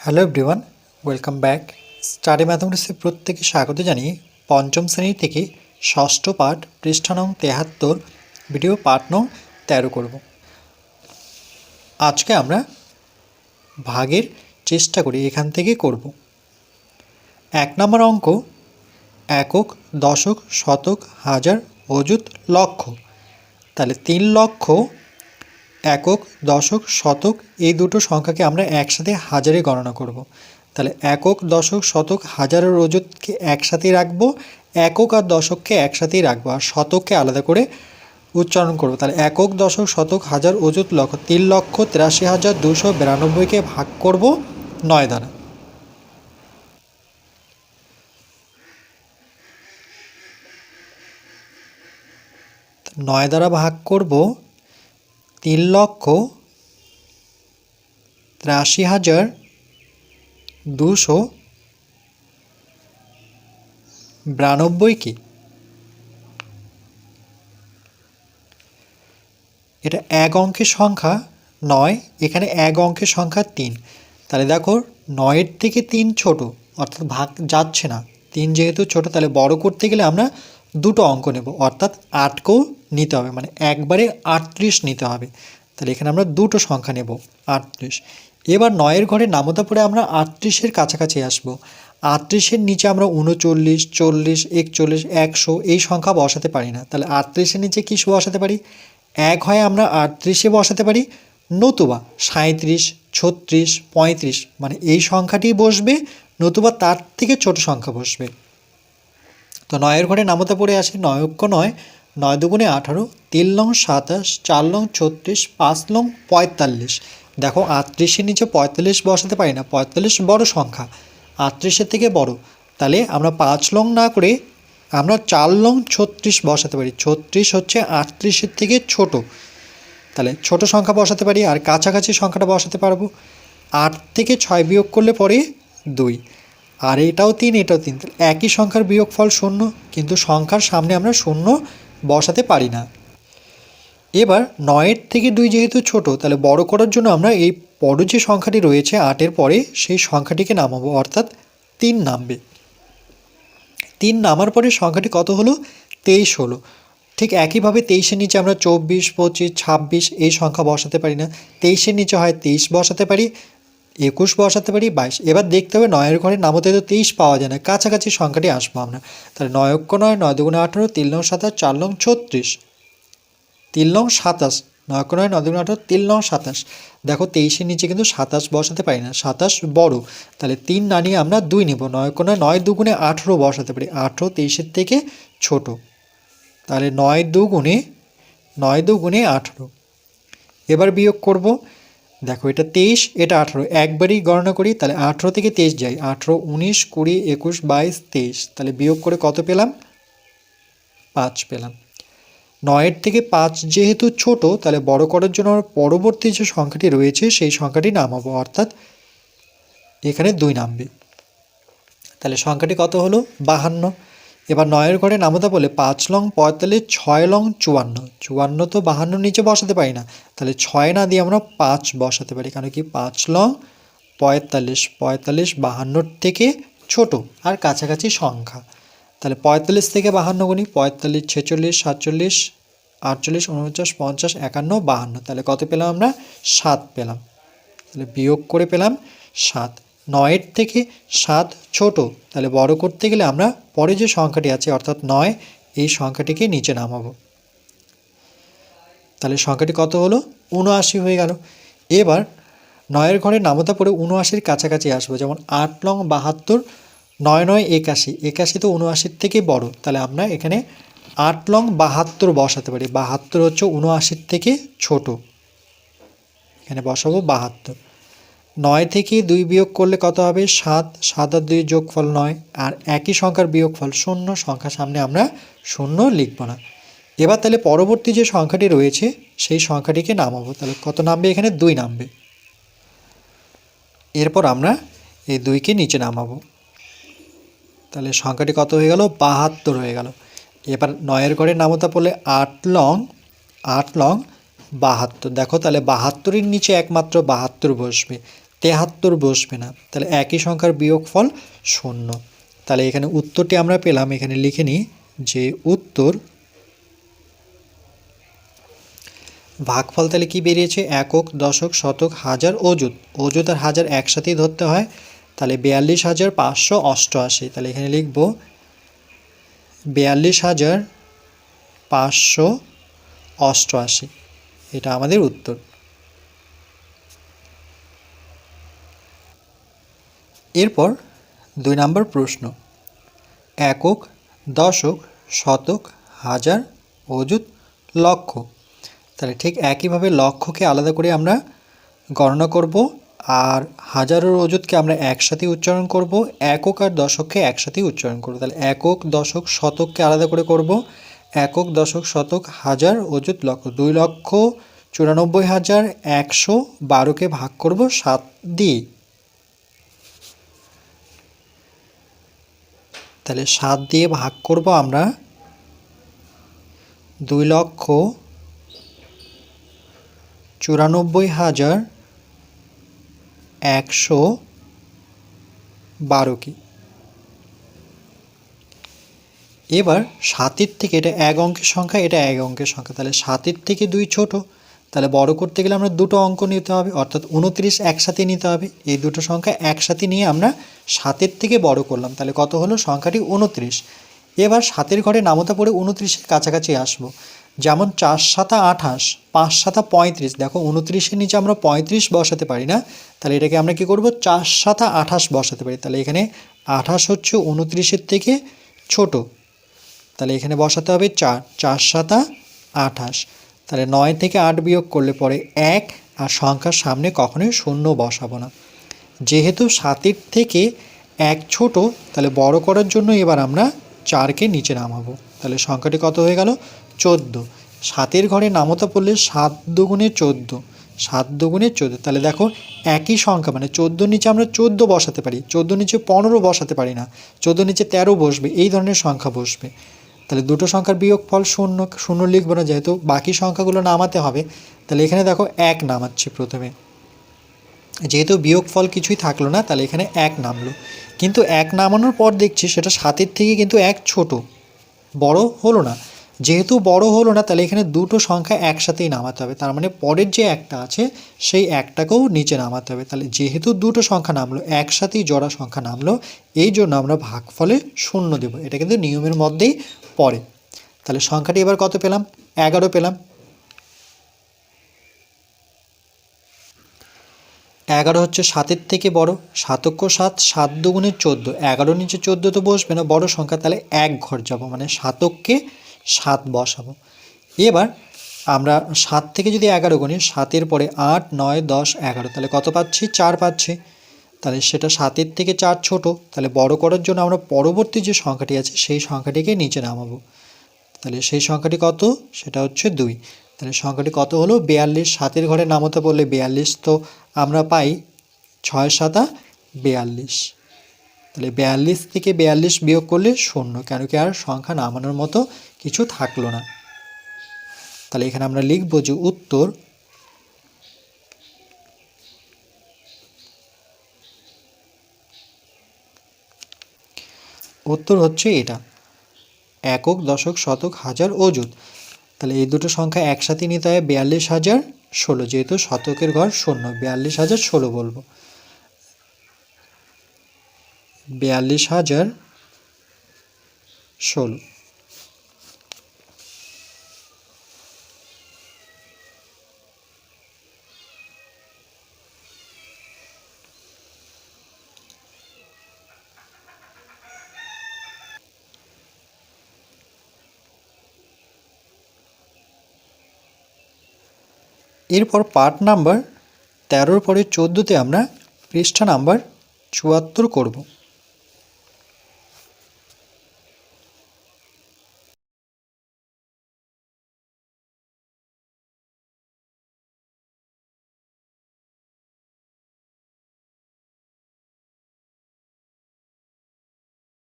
Hello everyone welcome back study ম্যাথমেটিক্সে প্রত্যেকে স্বাগত জানিয়ে পঞ্চম শ্রেণি থেকে ষষ্ঠ পাঠ পৃষ্ঠা নং তেহাত্তর ভিডিও পাঠ নং তেরো করব। আজকে আমরা ভাগের চেষ্টা করি, এখান থেকে করব। এক নম্বর অঙ্ক, একক, দশক, শতক, হাজার, অযুত, লক্ষ। তাহলে তিন লক্ষ একক, দশক, শতক, এই দুটো সংখ্যাকে আমরা একসাথে হাজারে গণনা করব। তাহলে একক, দশক, শতক হাজারের অযুতকে একসাথেই রাখব, একক আর দশককে একসাথেই রাখব, আর শতককে আলাদা করে উচ্চারণ করব তাহলে একক, দশক, শতক, হাজার অযুত লক্ষ, তিন লক্ষ, তিরাশি হাজার, দুশো বিরানব্বইকে ভাগ করব নয় দ্বারা নয় দ্বারা ভাগ করব তিন লক্ষ তিরাশি হাজার দুশো বিরানব্বই কি? এটা এক অঙ্কের সংখ্যা নয়, এখানে এক অঙ্কের সংখ্যা তিন। তাহলে দেখো, নয়ের থেকে তিন ছোট, অর্থাৎ ভাগ যাচ্ছে না। তিন যেহেতু ছোট, তাহলে বড় করতে গেলে আমরা দুটো অঙ্ক নেব, অর্থাৎ আটকেও নিতে হবে মানে একবারে আটত্রিশ নিতে হবে। তাহলে এখানে আমরা দুটো সংখ্যা নেব, আটত্রিশ। এবার নয়ের ঘরে নামতা পড়ে আমরা আটত্রিশের কাছাকাছি আসব। আটত্রিশের নিচে আমরা উনচল্লিশ, চল্লিশ, একচল্লিশ, একশো এই সংখ্যা বসাতে পারি না। তাহলে আটত্রিশের নিচে কী বসাতে পারি? এক হয় আমরা আটত্রিশে বসাতে পারি, নতুবা সাঁত্রিশ ছত্রিশ, পঁয়ত্রিশ মানে এই সংখ্যাটি বসবে, নতুবা তার থেকে ছোট সংখ্যা বসবে। তো নয়ের ঘরে নামতে পড়ে আসে নয়ক্য নয় নয় দুগুণে আঠারো, তিন লং সাতাশ, চার লং ছত্রিশ, পাঁচ লং পঁয়তাল্লিশ। দেখো, আটত্রিশের নিচে পঁয়তাল্লিশ বসাতে পারি না, পঁয়তাল্লিশ বড় সংখ্যা। আটত্রিশের থেকে বড়। তাহলে আমরা পাঁচ লং না করে আমরা চার লং ছত্রিশ বসাতে পারি। ছত্রিশ হচ্ছে আটত্রিশের থেকে ছোট। তাহলে ছোট সংখ্যা বসাতে পারি আর কাছাকাছি সংখ্যাটা বসাতে পারব। আট থেকে ছয় বিয়োগ করলে পরে দুই। আর এটাও তিন এটাও তিন। একই সংখ্যার বিয়োগফল শূন্য, কিন্তু সংখ্যার সামনে আমরা শূন্য বসাতে পারি না। এবার নয়ের থেকে দুই যেহেতু ছোট, তাহলে বড় করার জন্য আমরা এই বড় যে সংখ্যাটি রয়েছে আটের পরে সেই সংখ্যাটিকে নামাবো, অর্থাৎ তিন নামবে। তিন নামার পরে সংখ্যাটি কত হলো? তেইশ হলো। ঠিক একইভাবে তেইশের নিচে আমরা চব্বিশ, পঁচিশ, ছাব্বিশ এই সংখ্যা বসাতে পারি না। তেইশের নিচে হয় তেইশ বসাতে পারি। একুশ বসাতে পারি, বাইশ। এবার দেখতে হবে নয়ের ঘরে নামতে তো তেইশ পাওয়া যায় না, কাছাকাছি সংখ্যাটি আসব আমরা। তাহলে নয়ক্য নয় নয় দুগুণে আঠারো, তিন নং সাতাশ, চার নং ছত্রিশ। তিন নং সাতাশ নয়ক্য নয় নয় দুগুণে আঠারো, তিন নং সাতাশ। দেখো তেইশের নিচে কিন্তু সাতাশ বসাতে পারি না, সাতাশ বড়। তাহলে তিন না নিয়ে আমরা দুই নেব নয়ক্য নয় নয় দুগুণে আঠেরো বসাতে পারি, আঠেরো তেইশের থেকে ছোট। তাহলে নয় দুগুণে নয় দুগুণে আঠেরো। এবার বিয়োগ করব দেখো, এটা তেইশ, এটা আঠেরো। একবারই গণনা করি, তাহলে আঠেরো থেকে তেইশ যাই আঠেরো, উনিশ, কুড়ি, একুশ, বাইশ, তেইশ। তাহলে বিয়োগ করে কত পেলাম? পাঁচ পেলাম। নয়ের থেকে পাঁচ যেহেতু ছোট, তাহলে বড় করার জন্য আমার পরবর্তী যে সংখ্যাটি রয়েছে, সেই সংখ্যাটি নামাবো। অর্থাৎ এখানে দুই নামবে। তাহলে সংখ্যাটি কত হলো? বাহান্ন। এবার নয়ের ঘরে নামতা বলে পাঁচ লং, পঁয়তাল্লিশ, ছয় লং, চুয়ান্ন। চুয়ান্ন তো বাহান্ন নিচে বসাতে পারি না। তাহলে ছয় না দিয়ে আমরা পাঁচ বসাতে পারি। কারণ কি পাঁচ লং, পঁয়তাল্লিশ পঁয়তাল্লিশ বাহান্নর থেকে ছোট আর কাছাকাছি সংখ্যা। তাহলে পঁয়তাল্লিশ থেকে বাহান্ন গুণি, পঁয়তাল্লিশ, ছেচল্লিশ, সাতচল্লিশ, আটচল্লিশ, উনপঞ্চাশ, পঞ্চাশ, একান্ন, বাহান্ন। তাহলে কত পেলাম আমরা? সাত পেলাম। তাহলে বিয়োগ করে পেলাম সাত। নয়ের থেকে সাত ছোট। তাহলে বড় করতে গেলে আমরা পরে যে সংখ্যাটি আছে, অর্থাৎ নয়, এই সংখ্যাটিকে নিচে নামাবো। তাহলে সংখ্যাটি কত হলো? উনআশি হয়ে গেল। এবার নয়ের ঘরে নামতা পরে উনআশির কাছাকাছি আসব। যেমন আট লং বাহাত্তর, নয় নয় একাশি। একাশি তো উনআশির থেকে বড়। তাহলে আমরা এখানে আট লং বাহাত্তর বসাতে পারি। বাহাত্তর হচ্ছে উনআশির থেকে ছোট। এখানে বসাবো বাহাত্তর। নয় থেকে দুই বিয়োগ করলে কত হবে? সাত। সাত আর দুই যোগফল নয়। আর একই সংখ্যার বিয়োগফল শূন্য। সংখ্যার সামনে আমরা শূন্য লিখব না। এবার তাহলে পরবর্তী যে সংখ্যাটি রয়েছে, সেই সংখ্যাটিকে নামাবো। তাহলে কত নামবে এখানে? দুই নামবে। এরপর আমরা এই দুইকে নিচে নামাবো। তাহলে সংখ্যাটি কত হয়ে গেল? বাহাত্তর হয়ে গেল। এবার নয়ের ঘরে নামতা পড়লে আট লং আট লং, বাহাত্তর। দেখো তাহলে বাহাত্তরের নিচে একমাত্র বাহাত্তর বসবে। তেহাত্তর বসবে না। তাহলে একই সংখ্যার বিয়োগফল শূন্য। তাহলে এখানে উত্তরটি আমরা পেলাম, এখানে লিখে নিই যে উত্তর ভাগফল তাহলে কি বেরিয়েছে? একক, দশক, শতক, হাজার, অযুত। অযুত আর হাজার একসাথেই ধরতে হয়। তাহলে বিয়াল্লিশ হাজার পাঁচশো অষ্টআশি। তাহলে এখানে লিখব বিয়াল্লিশ হাজার পাঁচশো অষ্টআশি। এটা আমাদের উত্তর। এরপর দুই নম্বর প্রশ্ন। একক, দশক, শতক, হাজার, অযুত, লক্ষ। তাহলে ঠিক একইভাবে লক্ষকে আলাদা করে আমরা গণনা করব আর হাজারের অযুতকে আমরা একসাথে উচ্চারণ করব, একক আর দশককে একসাথে উচ্চারণ করব। তাহলে একক, দশক, শতককে আলাদা করে করব, একক, দশক, শতক, হাজার, অযুত, লক্ষ। দুই লক্ষ, চুরানব্বই হাজার, একশো বারোকে ভাগ করব সাত দিয়ে। তাহলে সাত দিয়ে ভাগ করব আমরা দুই লক্ষ চুরানব্বই হাজার একশো বারো কি? এবার সাতের থেকে এটা এক অঙ্কের সংখ্যা, এটা এক অঙ্কের সংখ্যা, তাহলে সাতের থেকে দুই ছোট। তাহলে বড় করতে গেলে আমরা দুটো অঙ্ক নিতে হবে, অর্থাৎ উনত্রিশ একসাথে নিতে হবে। এই দুটো সংখ্যা একসাথে নিয়ে আমরা সাতের থেকে বড় করলাম, তাহলে কত হলো? সংখ্যাটি উনত্রিশ। এবার সাতের ঘরে নামতা পড়ে উনত্রিশের কাছাকাছি আসব। যেমন চার সাতা আঠাশ, পাঁচ সাতা পঁয়ত্রিশ। দেখো উনত্রিশের নিচে আমরা পঁয়ত্রিশ বসাতে পারি না, তাহলে এটাকে আমরা কি করব? চার সাতা আঠাশ বসাতে পারি। তাহলে এখানে আঠাশ হচ্ছে উনত্রিশের থেকে ছোট। তাহলে এখানে বসাতে হবে চার চার সাতা আঠাশ। তাহলে নয় থেকে আট বিয়োগ করলে পরে এক, আর সংখ্যার সামনে কখনোই শূন্য বসাবো না। যেহেতু সাতের থেকে এক ছোট, তাহলে বড় করার জন্য এবার আমরা চারকে নিচে নামাবো। তাহলে সংখ্যাটি কত হয়ে গেল? চোদ্দ। সাতের ঘরে নামতা পড়লে সাত দুগুণে চোদ্দ। সাত দুগুণে চোদ্দ। তাহলে দেখো একই সংখ্যা মানে চোদ্দোর নিচে আমরা চোদ্দ বসাতে পারি। চোদ্দোর নিচে পনেরো বসাতে পারি না। চোদ্দোর নিচে তেরো বসবে। এই ধরনের সংখ্যা বসবে। তাহলে দুটো সংখ্যার বিয়োগ ফল শূন্য শূন্য লিখব না যেহেতু বাকি সংখ্যাগুলো নামাতে হবে, তাহলে এখানে দেখো এক নামাচ্ছি প্রথমে। যেহেতু বিয়োগ ফল কিছুই থাকল না, তাহলে এখানে এক নামলো। কিন্তু এক নামানোর পর দেখছি সেটা সাতের থেকে কিন্তু এক ছোট, বড় হলো না। যেহেতু বড় হলো না, তাহলে এখানে দুটো সংখ্যা একসাথেই নামাতে হবে। তার মানে পরের যে একটা আছে, সেই একটাকেও নিচে নামাতে হবে। তাহলে যেহেতু দুটো সংখ্যা নামলো, একসাথেই জোড়া সংখ্যা নামলো, এই জন্য আমরা ভাগফলে শূন্য দেব। এটা কিন্তু নিয়মের মধ্যেই পড়ে তাহলে সংখ্যাটি এবার কত পেলাম? এগারো পেলাম। এগারো হচ্ছে সাতের থেকে বড়। সাতক্য সাত সাত দুগুণে চোদ্দ। এগারো নিচে চোদ্দ তো বসবে না, বড় সংখ্যা, তাহলে এক ঘর যাব মানে সাতককে সাত বসাবো। এবার আমরা সাত থেকে যদি এগারো গুণি সাতের পরে আট, নয়, দশ, এগারো, তাহলে কত পাচ্ছি? চার পাচ্ছি। তাহলে সেটা সাতের থেকে চার ছোট, তাহলে বড় করার জন্য আমরা পরবর্তী যে সংখ্যাটি আছে, সেই সংখ্যাটিকে নিচে নামাবো। তাহলে সেই সংখ্যাটি কত? সেটা হচ্ছে দুই। তাহলে সংখ্যাটি কত হলো? বিয়াল্লিশ। সাতের ঘরে নামতে বললে বিয়াল্লিশ তো আমরা পাই ছয় সাতা বিয়াল্লিশ। তাহলে বিয়াল্লিশ থেকে বিয়াল্লিশ বিয়োগ করলে শূন্য, কেন কি আর সংখ্যা নামানোর মতো কিছু থাকল না। তাহলে এখানে আমরা লিখব যে উত্তর উত্তর হচ্ছে এটা। একক, দশক, শতক, হাজার, অযুত। তাহলে এই দুটো সংখ্যা একসাথে নিতে হয় বিয়াল্লিশ হাজার ষোলো, যেহেতু শতকের ঘর শূন্য, বিয়াল্লিশ হাজার ষোলো বলব। বিয়াল্লিশ হাজার ষোলো। এরপর পার্ট নাম্বার তেরোর পরে চোদ্দোতে আমরা পৃষ্ঠা নাম্বার চুয়াত্তর করব।